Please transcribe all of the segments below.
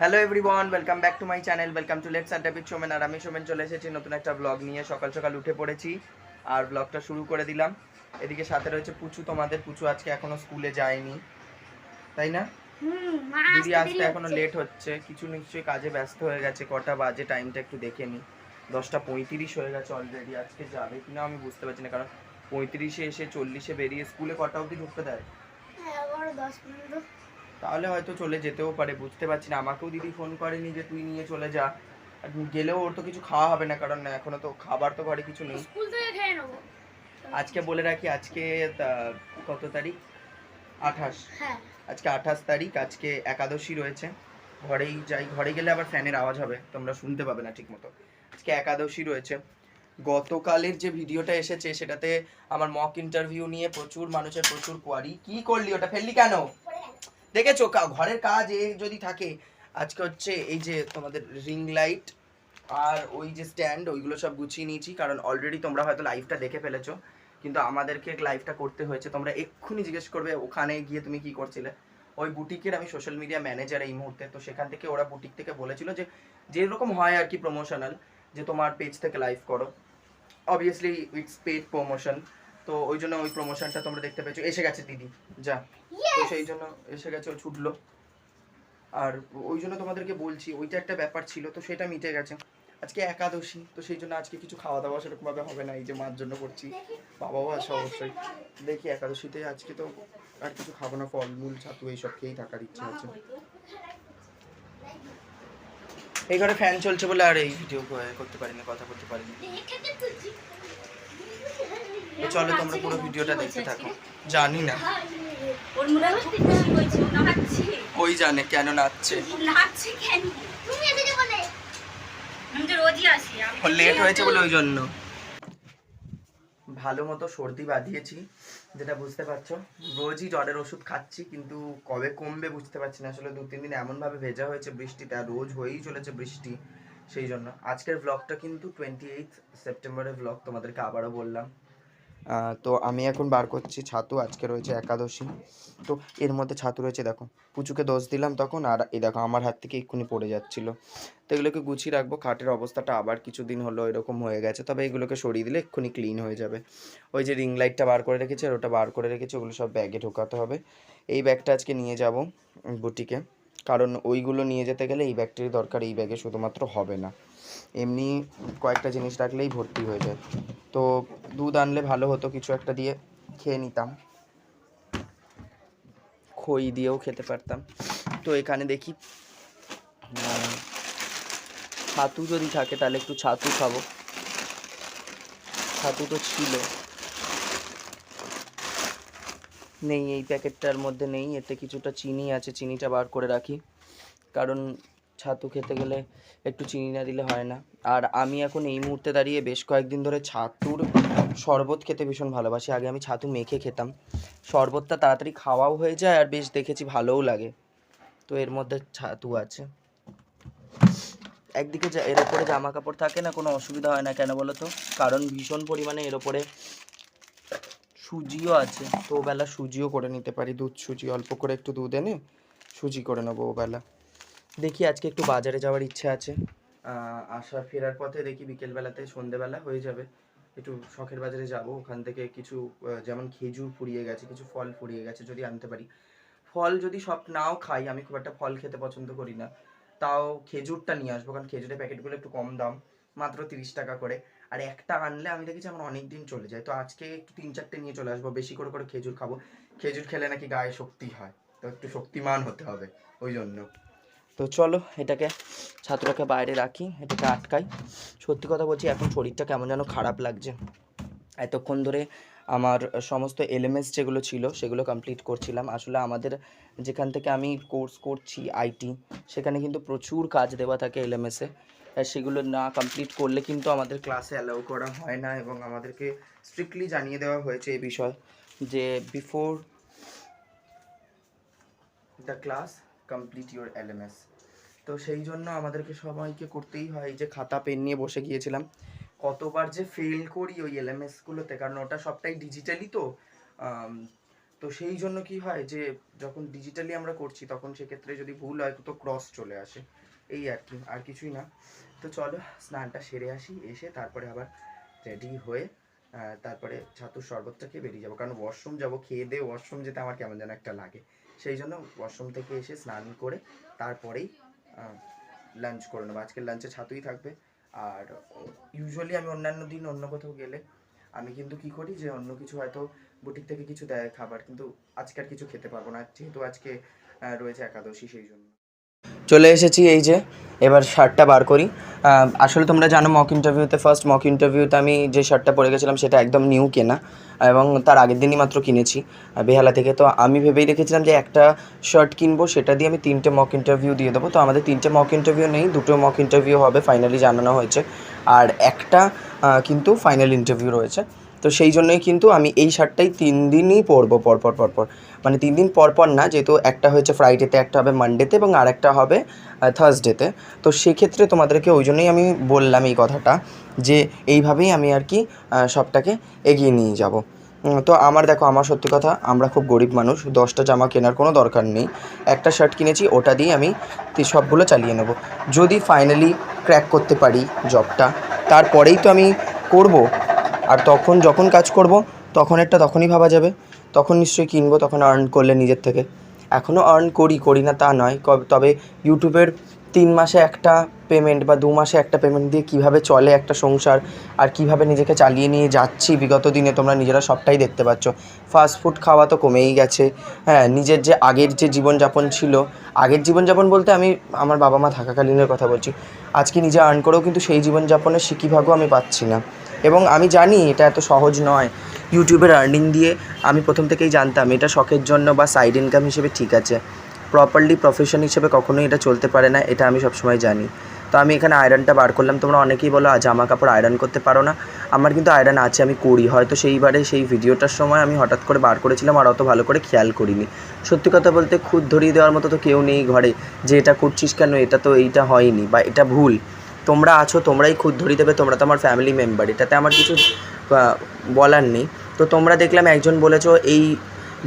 Hello everyone welcome back to my channel welcome to let's adda with Somen আর আমি সোমেন চলে এসেছি নতুন একটা ব্লগ নিয়ে। সকাল সকাল উঠে পড়েছি আর ব্লগটা শুরু করে দিলাম। এদিকে সাথে রয়েছে পুচু তোমাদের পুচু আজকে এখনও স্কুলে যায়নি। তাই না? হুম দিদি আসতে এখনও লেট হচ্ছে। কিছু নিশ্চয়ই কাজে ব্যস্ত হয়ে গেছে। কটা বাজে টাইমটা একটু দেখে নি। দশটা পঁয়ত্রিশ হয়ে গেছে অলরেডি আজকে যাবে কিনা আমি বুঝতে পারছি না। কারণ পঁয়ত্রিশে এসে চল্লিশে বেরিয়ে স্কুলে কটা অবধি ঢুকতে দেয়? তাহলে হয়তো চলে যেতেও পারে বুঝতে পারছি না। আমাকেও দিদি ফোন করেনি যে তুই নিয়ে চলে যা। গেলেও ওর তো কিছু খাওয়া হবে না কারণ এখনও তো খাবার তো ঘরে কিছু নেই। স্কুল থেকে খেয়ে নেব। আজকে বলে রাখি আজকে কত তারিখ? আঠাশ। হ্যাঁ। আজকে আঠাশ তারিখ আজকে একাদশী রয়েছে। ঘরেই যাই ঘরে গেলে আবার ফ্যানের আওয়াজ হবে তোমরা শুনতে পাবে না ঠিক মতো আজকে একাদশী রয়েছে। গতকালের যে ভিডিওটা এসেছে সেটাতে আমার মক ইন্টারভিউ নিয়ে প্রচুর মানুষের প্রচুর কোয়ারি কি করলি ওটা? ফেললি কেন? দেখেছ? ঘরের কাজ এ যদি থাকে, আজকে হচ্ছে এই যে তোমাদের রিং লাইট আর ওই যে স্ট্যান্ড ওইগুলো সব গুছিয়ে নিয়েছি, কারণ অলরেডি তোমরা হয়তো লাইভটা দেখে ফেলেছো। কিন্তু আমাদেরকে লাইভটা করতে হয়েছে। তোমরা এক্ষুনি জিজ্ঞেস করবে, ওখানে গিয়ে তুমি কি করছিলে? ওই বুটিকের আমি সোশ্যাল মিডিয়া ম্যানেজার এই মুহূর্তে। তো সেখান থেকে ওরা বুটিক থেকে বলেছিল যে, যেরকম হয় আর কি প্রমোশনাল যে তোমার পেজ থেকে লাইভ করো। অবভিয়াসলি ইটস পেড প্রমোশন তো ওই জন্য ওই প্রমোশনটা তোমরা দেখতে পেয়েছ। এসে গেছে দিদি যা। তো সেই জন্য এসে গেছে ও ছুটলো। আর ওই জন্য তোমাদেরকে বলছি ওইটা একটা ব্যাপার ছিল তো সেটা মিটে গেছে। আজকে একাদশী তো সেই জন্য আজকে কিছু খাওয়া দাওয়া সেরকমভাবে হবে না এই যে মার জন্য করছি। বাবাও আছে অবশ্যই। দেখি একাদশীতে আজকে তো আর কিছু খাব না ফলমূল ছাতু এইসব খেয়েই থাকার ইচ্ছা আছে। এই ঘরে ফ্যান চলছে বলে আর এই ভিডিও করতে পারিনি কথা বলতে পারিনি। তো চলো তোমরা পুরো ভিডিওটা দেখতে থাকো। জানি না। ওই জানে কেন নাচছে? ও নাচছে কেন? তুমি এসেছ বলে। আমি তো রোজই আসি আমি তো লেট হয়েছে বলে ওই জন্য। ভালো মতো সর্দি বাঁধিয়েছি যেটা বুঝতে পারছ। রোজই জ্বরের ওষুধ খাচ্ছি কিন্তু কবে কমবে বুঝতে পারছি না। আসলে দু তিন দিন এমনভাবে ভেজা হয়েছে বৃষ্টিতে আর রোজ হয়েই চলেছে বৃষ্টি। সেই জন্য। আজকের ব্লগটা কিন্তু টোয়েন্টি এইট সেপ্টেম্বরের ব্লগ তোমাদেরকে আবারও বললাম। তো আমি এখন বার করছি ছাতু, আজকে রয়েছে একাদশী। তো এর মধ্যে ছাতু রয়েছে, দেখো, পুচুকে দোষ দিলাম তখন, আর এই দেখো, আমার হাত থেকে এক্ষুনি পড়ে যাচ্ছিল। তো এগুলোকে গুছিয়ে রাখব, খাটের অবস্থাটা আবার কিছুদিন হলো এরকম হয়ে গেছে, তবে এগুলোকে সরিয়ে দিলে এক্ষুনি ক্লিন হয়ে যাবে। ওই যে রিং লাইটটা বার করে রেখেছে, আর ওটা বার করে রেখেছে, ওগুলো সব ব্যাগে ঢোকাতে হবে। এই ব্যাগটা আজকে নিয়ে যাব বুটিকে। কারণ ওইগুলো নিয়ে যেতে গেলে এই ব্যাগটির দরকার, এই ব্যাগে শুধুমাত্র হবে না। এমনি কয়েকটা জিনিস রাখলেই ভর্তি হয়ে যায়। তো দুধ আনলে ভালো হতো কিছু একটা দিয়ে খেয়ে নিতাম। খই দিয়েও খেতে পারতাম। তো এখানে দেখি ছাতু যদি থাকে তাহলে একটু ছাতু খাব। ছাতু তো ছিল। নেই, এই প্যাকেটটার মধ্যে নেই। এতে কিছুটা চিনি আছে, চিনিটা বার করে রাখি। কারণ ছাতু খেতে গেলে একটু চিনি না দিলে হয় না। আর আমি এখন এই মুহূর্তে দাঁড়িয়ে বেশ কয়েকদিন ধরে ছাতুর শরবত খেতে ভীষণ ভালোবাসি। আগে আমি ছাতু মেখে খেতাম। শরবতটা তাড়াতাড়ি খাওয়াও হয়ে যায় আর বেশ দেখেছি ভালোও লাগে। তো এর মধ্যে ছাতু আছে। একদিকে এর ওপরে জামা কাপড় থাকে না, কোনো অসুবিধা হয় না কেন বলো তো? কারণ ভীষণ পরিমাণে এর ওপরে সুজিও আছে। তো ও বেলা সুজিও করে নিতে পারি, দুধ সুজি। অল্প করে একটু দুধ এনে সুজি করে নেব ও বেলা দেখি আজকে একটু বাজারে যাওয়ার ইচ্ছে আছে। আসা ফেরার পথে দেখি বিকেলবেলাতে সন্ধেবেলা হয়ে যাবে। একটু শখের বাজারে যাব, ওখান থেকে কিছু যেমন খেজুর ফুরিয়ে গেছে, কিছু ফল ফুরিয়ে গেছে যদি আনতে পারি। ফল যদি সব নাও খাই, আমি খুব একটা ফল খেতে পছন্দ করি না। তাও খেজুরটা নিয়ে আসব, কারণ খেজুরের প্যাকেটগুলো একটু কম দাম, মাত্র তিরিশ টাকা করে। আর একটা আনলে আমি দেখেছি আমার অনেক দিন চলে যায়, তো আজকে একটু তিন চারটে নিয়ে চলে আসব, বেশি করে করে খেজুর খাব। খেজুর খেলে নাকি গায়ে শক্তি হয়, তো একটু শক্তিমান হতে হবে, ওই জন্য। তো চলো এটাকে ছাত্রটাকে বাইরে রাখি, এটাকে আটকাই। সত্যি কথা বলছি, এখন শরীরটা কেমন যেন খারাপ লাগছে। এতক্ষণ ধরে আমার সমস্ত এলএমএস যেগুলো ছিল, সেগুলো কমপ্লিট করছিলাম। আসলে আমাদের যেখান থেকে আমি কোর্স করছি আইটি সেখানে কিন্তু প্রচুর কাজ দেওয়া থাকে এলএমএসে সেগুলো না কমপ্লিট করলে কিন্তু আমাদের ক্লাসে অ্যালাউ করা হয় না এবং আমাদেরকে স্ট্রিক্টলি জানিয়ে দেওয়া হয়েছে এই বিষয় যে before the class complete your LMS তো সেই জন্য আমাদেরকে সবাইকে করতেই হয় যে খাতা পেন নিয়ে বসে গিয়েছিলাম। কতবার যে ফেল করি ওই এলএমএস গুলোতে, কারণ ওটা সবটাই ডিজিটালি তো। তো সেই জন্য কি হয় যে, যখন ডিজিটালি আমরা করছি, তখন সেক্ষেত্রে যদি ভুল হয়, তো ক্রস চলে আসে। এই আর কি, আর কিছুই না। তো চলো, স্নানটা সেরে আসি, এসে তারপরে আবার রেডি হয়ে তারপরে ছাতুর শরবতটা খেয়ে বেরিয়ে যাব। কারণ ওয়াশরুম যাব, খেয়ে দিয়ে ওয়াশরুম যেতে আমার কেমন যেন একটা লাগে। সেই জন্য ওয়াশরুম থেকে এসে স্নান করে তারপরেই লাঞ্চ করে নেব। আজকের লাঞ্চে ছাতুই থাকবে। আর ইউজুয়ালি আমি অন্যান্য দিন অন্য কোথাও গেলে আমি কিন্তু কি করি যে, অন্য কিছু হয়তো বুটিক থেকে কিছু দেয় খাবার, কিন্তু আজকে আর কিছু খেতে পারব না। যেহেতু আজকে রয়েছে একাদশী, সেই জন্য। চলে এসেছি এই যে, এবার শার্টটা বার করি। আসলে তোমরা জানো মক ইন্টারভিউতে ফার্স্ট মক ইন্টারভিউতে আমি যে শার্টটা পরে গেছিলাম সেটা একদম নিউ কেনা, এবং তার আগের দিনই মাত্র কিনেছি। বেহালা থেকে। তো আমি ভেবেই রেখেছিলাম যে একটা শার্ট কিনবো, সেটা দিয়ে আমি তিনটে মক ইন্টারভিউ দিয়ে দেবো। তো আমাদের তিনটে মক ইন্টারভিউ নেই, দুটো মক ইন্টারভিউ হবে ফাইনালি জানানো হয়েছে। আর একটা কিন্তু ফাইনাল ইন্টারভিউ রয়েছে। তো সেই জন্যই কিন্তু আমি এই শার্টটাই তিন দিনই পরবো পরপর পরপর মানে তিন দিন পর পর না, যেহেতু একটা হয়েছে ফ্রাইডেতে একটা হবে মানডেতে এবং আরেকটা হবে থার্সডেতে তো সেক্ষেত্রে তোমাদেরকে ওই জন্যই আমি বললাম এই কথাটা যে এইভাবেই আমি আর কি সবটাকে এগিয়ে নিয়ে যাব। তো আমার দেখো, আমার সত্যি কথা, আমরা খুব গরিব মানুষ, দশটা জামা কেনার কোনো দরকার নেই। একটা শার্ট কিনেছি, ওটা দিয়ে আমি সবগুলো চালিয়ে নেব। যদি ফাইনালি ক্র্যাক করতে পারি জবটা তারপরেই তো আমি করব। আর তখন যখন কাজ করব, তখন একটা তখনই ভাবা যাবে। তখন নিশ্চয়ই কিনবো, তখন আর্ন করলে নিজের থেকে। এখনও আর্ন করি করি না তা নয়। তবে ইউটিউবের তিন মাসে একটা পেমেন্ট বা দু মাসে একটা পেমেন্ট দিয়ে কীভাবে চলে একটা সংসার, আর কীভাবে নিজেকে চালিয়ে নিয়ে যাচ্ছি বিগত দিনে তোমরা নিজেরা সবটাই দেখতে পাচ্ছ। ফাস্ট ফুড খাওয়া তো কমেই গেছে। হ্যাঁ নিজের যে আগের যে জীবনযাপন ছিল, আগের জীবনযাপন বলতে আমি আমার বাবা মা থাকাকালীনের কথা বলছি। আজকে নিজে আর্ন করেও কিন্তু সেই জীবনযাপনের সিকিভাগও আমি পাচ্ছি না। এবং আমি জানি এটা এত সহজ নয় ইউটিউবের আর্নিং দিয়ে। আমি প্রথম থেকেই জানতাম এটা শখের জন্য বা সাইড ইনকাম হিসেবে ঠিক আছে। প্রপারলি প্রফেশন হিসেবে কখনোই এটা চলতে পারে না এটা আমি সবসময় জানি। তো আমি এখানে আয়রনটা বার করলাম তোমরা অনেকেই বলো "আ, জামা কাপড় আয়রন করতে পারো না। আমার কিন্তু আয়রন আছে আমি করি। হয়তো সেইবারে সেই ভিডিওটার সময় আমি হঠাৎ করে বার করেছিলাম আর অত ভালো করে খেয়াল করিনি। সত্যি কথা বলতে খুদ ধরিয়ে দেওয়ার মতো তো কেউ নেই ঘরে। যে এটা করছিস কেন এটা তো এইটা হয়নি বা এটা ভুল। তোমরা আছো, তোমরাই খুদ ধরিয়ে দেবে, তোমরা তো আমার ফ্যামিলি মেম্বার এটাতে আমার কিছু বলার নেই। তো তোমরা দেখলাম একজন বলেছ, এই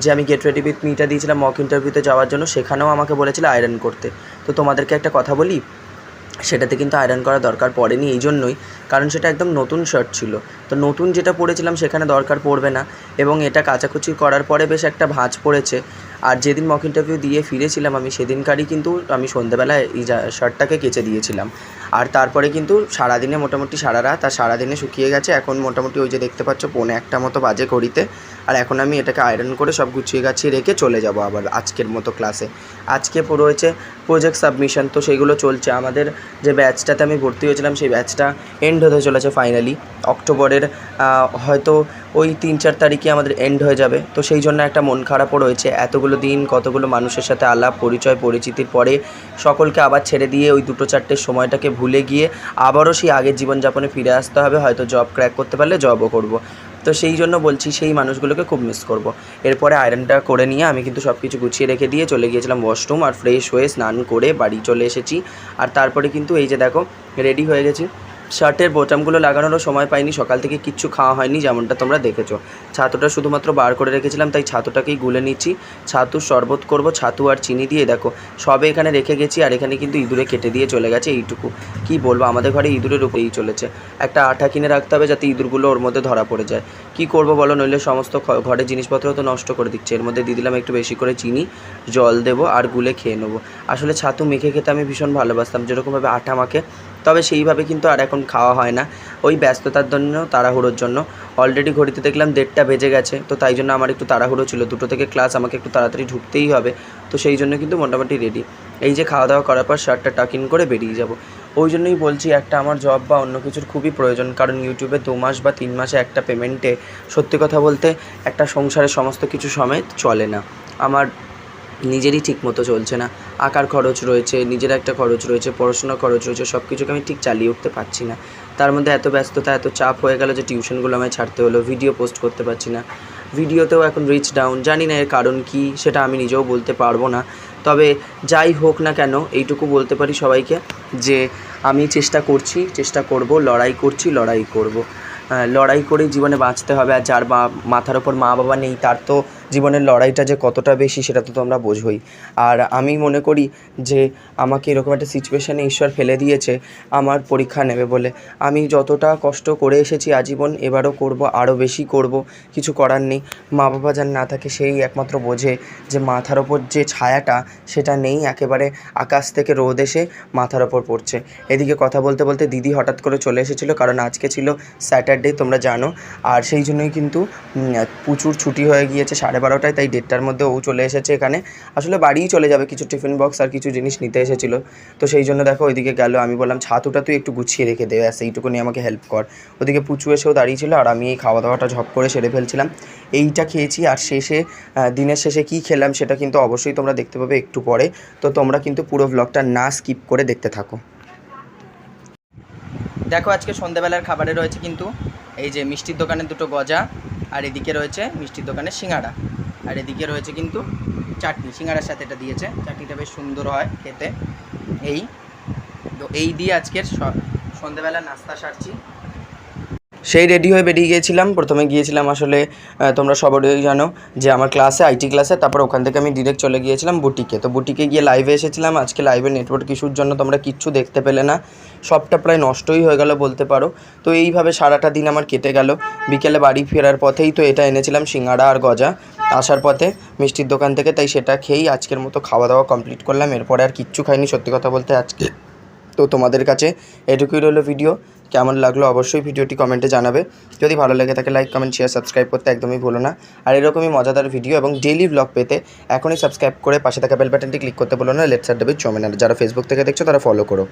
যে আমি গেট রেডি উইথ মিটা দিয়েছিলাম মক ইন্টারভিউতে যাওয়ার জন্য, সেখানেও আমাকে বলেছিল আয়রন করতে। তো তোমাদেরকে একটা কথা বলি, সেটাতে কিন্তু আয়রন করা দরকার পড়েনি এই জন্যই কারণ সেটা একদম নতুন শার্ট ছিল। তো নতুন যেটা পরেছিলাম সেখানে দরকার পড়বে না। এবং এটা কাচাকুচি করার পরে বেশ একটা ভাঁজ পড়েছে। আর যেদিন মক ইন্টারভিউ দিয়ে ফিরেছিলাম আমি, সেদিনকারই কিন্তু আমি সন্ধ্যেবেলায় এই শার্টটাকে কেচে দিয়েছিলাম। আর তারপরে কিন্তু সারাদিনে মোটামুটি সারা রাত, আর সারাদিনে শুকিয়ে গেছে। এখন মোটামুটি ওই যে দেখতে পাচ্ছ, পৌনে একটা মতো বাজে ঘড়িতে। আর এখন আমি এটাকে আয়রন করে সব গুছিয়ে গাছিয়ে রেখে চলে যাব আবার আজকের মতো ক্লাসে আজকে পুরো হয়েছে প্রজেক্ট সাবমিশন তো সেগুলো চলছে। আমাদের যে ব্যাচটাতে আমি ভর্তি হয়েছিলাম, সেই ব্যাচটা এন্ড হতে চলেছে ফাইনালি অক্টোবরের আহ, হয়তো ওই তিন চার তারিখে আমাদের এন্ড হয়ে যাবে। তো সেই জন্য একটা মন খারাপও রয়েছে। এতগুলো দিন কতগুলো মানুষের সাথে আলাপ পরিচয় পরিচিতির পরে সকলকে আবার ছেড়ে দিয়ে ওই দুটো চারটের সময়টাকে ভুলে গিয়ে আবারও সেই আগের জীবনযাপনে ফিরে আসতে হবে। হয়তো জব ক্র্যাক করতে পারলে জবও করব। তো সেই জন্য বলছি সেই মানুষগুলোকে খুব মিস করব। এরপরে আয়রনটা করে নিয়ে আমি কিন্তু সব কিছু গুছিয়ে রেখে দিয়ে চলে গিয়েছিলাম ওয়াশরুম আর ফ্রেশ হয়ে স্নান করে বাড়ি চলে এসেছি। আর তারপরে কিন্তু এই যে দেখো রেডি হয়ে গেছি। শার্টের বোতামগুলো লাগানোরও সময় পাইনি, সকাল থেকে কিচ্ছু খাওয়া হয়নি, যেমনটা তোমরা দেখেছ। ছাতুটা শুধুমাত্র বার করে রেখেছিলাম, তাই ছাতুটাকেই গুলে নিচ্ছি। ছাতুর শরবত করব, ছাতু আর চিনি দিয়ে দেখো, সবে এখানে রেখে গেছি, আর এখানে কিন্তু ইঁদুরে কেটে দিয়ে চলে গেছে এইটুকু। কি বলব, আমাদের ঘরে ইঁদুরের উপরেই চলেছে। একটা আঠা কিনে রাখতে হবে, যাতে ইঁদুরগুলো ওর মধ্যে ধরা পড়ে যায়। কি করব বলো, নইলে সমস্ত ঘরের জিনিসপত্র তো নষ্ট করে দিচ্ছে। এর মধ্যে দিয়ে দিলাম একটু বেশি করে চিনি, জল দেবো আর গুলে খেয়ে নেব। আসলে ছাতু মেখে খেতে আমি ভীষণ ভালোবাসতাম, যেরকমভাবে আঠা মাখে তবে সেইভাবে কিন্তু আর এখন খাওয়া হয় না। ওই ব্যস্ততার জন্য, তাড়াহুড়োর জন্য। অলরেডি ঘড়িতে দেখলাম দেড়টা বেজে গেছে, তো তাই জন্য আমার একটু তাড়াহুড়ো ছিল। দুটো থেকে ক্লাস আমাকে একটু তাড়াতাড়ি ঢুকতেই হবে, তো সেই জন্য কিন্তু মোটামুটি রেডি এই যে খাওয়া দাওয়া করার পর শার্টটা টাক করে বেরিয়ে যাব। ওই জন্যই বলছি, একটা আমার জব বা অন্য কিছুর খুবই প্রয়োজন, কারণ ইউটিউবে দু মাস বা তিন মাসে একটা পেমেন্টে সত্যি কথা বলতে একটা সংসারের সমস্ত কিছু সমেত চলে না। আমার নিজেরই ঠিক মতো চলছে না। আঁকার খরচ রয়েছে, নিজের একটা খরচ রয়েছে, পড়াশোনার খরচ রয়েছে সব কিছুকে আমি ঠিক চালিয়ে উঠতে পারছি না। তার মধ্যে এত ব্যস্ততা, এত চাপ হয়ে গেল যে টিউশনগুলো আমায় ছাড়তে হলো, ভিডিও পোস্ট করতে পারছি না। ভিডিওতেও এখন রিচ ডাউন জানি না এর কারণ কি, সেটা আমি নিজেও বলতে পারব না। তবে যাই হোক না কেন, এইটুকু বলতে পারি সবাইকে যে আমি চেষ্টা করছি, চেষ্টা করব, লড়াই করছি, লড়াই করব। লড়াই করেই জীবনে বাঁচতে হবে, আর যার মাথার ওপর মা বাবা নেই, তার তো জীবনের লড়াইটা যে কতটা বেশি সেটা তো তোমরা বোঝোই। আর আমি মনে করি যে আমাকে এরকম একটা সিচুয়েশানে ঈশ্বর ফেলে দিয়েছে, আমার পরীক্ষা নেবে বলে। আমি যতটা কষ্ট করে এসেছি আজীবন, এবারও করব, আরও বেশি করব, কিছু করার নেই। মা বাবা যার না থাকে সেই একমাত্র বোঝে যে মাথার ওপর যে ছায়াটা, সেটা নেই, একেবারে আকাশ থেকে রোদ এসে মাথার ওপর পড়ছে। এদিকে কথা বলতে বলতে দিদি হঠাৎ করে চলে এসেছিল, কারণ আজকে ছিল স্যাটারডে তোমরা জানো। আর সেই জন্যই কিন্তু প্রচুর ছুটি হয়ে গিয়েছে, সাড়ে বারোটায়, তাই দেড়টার মধ্যে ও চলে এসেছে এখানে। আসলে বাড়িই চলে যাবে, কিছু টিফিন বক্স আর কিছু জিনিস নিতে এসেছিল। তো সেই জন্য দেখো, ওইদিকে গেল, আমি বললাম ছাতুটা তুই একটু গুছিয়ে রেখে দে, ব্যাস, এইটুকুনি আমাকে হেল্প কর। ওদিকে পুচু এসেও দাঁড়িয়েছিল, আর আমি এই খাওয়া দাওয়াটা ঝপ করে সেরে ফেলছিলাম। এইটা খেয়েছি, আর শেষে দিনের শেষে কী খেলাম সেটা কিন্তু অবশ্যই তোমরা দেখতে পাবে একটু পরে। তো তোমরা কিন্তু পুরো ব্লগটা না স্কিপ করে দেখতে থাকো। দেখো, আজকে সন্ধ্যেবেলার খাবারে রয়েছে কিন্তু এই যে মিষ্টির দোকানে দুটো গজা, আর এদিকে রয়েছে মিষ্টির দোকানে সিঙ্গাড়া আর এদিকে রয়েছে কিন্তু চাটনি, সিঙ্গারার সাথে এটা দিয়েছে। চাটনিটা বেশ সুন্দর হয় খেতে। এই, তো এই দিয়ে আজকের স- সন্ধ্যেবেলা নাস্তা সারছি। সেই রেডি হয়ে বেরিয়ে গিয়েছিলাম। প্রথমে গিয়েছিলাম আসলে তোমরা সবাই জানো যে আমার ক্লাসে আইটি ক্লাসে তারপর ওখান থেকে আমি ডিরেক্ট চলে গিয়েছিলাম বুটিকে। তো বুটিকে গিয়ে লাইভে এসেছিলাম। আজকে লাইভে নেটওয়ার্ক ইস্যুর জন্য তোমরা কিচ্ছু দেখতে পেলে না। সবটা প্রায় নষ্টই হয়ে গেল বলতে পারো। তো এইভাবে সারাটা দিন আমার কেটে গেল। বিকেলে বাড়ি ফেরার পথেই তো এটা এনেছিলাম সিঙ্গাড়া আর গজা। আসার পথে মিষ্টির দোকান থেকে, তাই সেটা খেয়েই আজকের মতো খাওয়া দাওয়া কমপ্লিট করলাম। এরপরে আর কিচ্ছু খাইনি, সত্যি কথা বলতে আজকে। তো তোমাদের কাছে এটুকুই রইল ভিডিও কেমন লাগল অবশ্যই ভিডিওটি কমেন্টে জানাবে। যদি ভালো লেগে থাকে লাইক কমেন্ট শেয়ার সাবস্ক্রাইব করতে একদমই ভুলো না। আর এরকমই মজাদার ভিডিও এবং ডেইলি ব্লগ পেতে এখনই সাবস্ক্রাইব করে পাশে থাকা বেল বাটনটি ক্লিক করতে বলো না। লেটস আর ডেবিট চমেন আর যারা ফেসবুক থেকে দেখছ, তারা ফলো করো।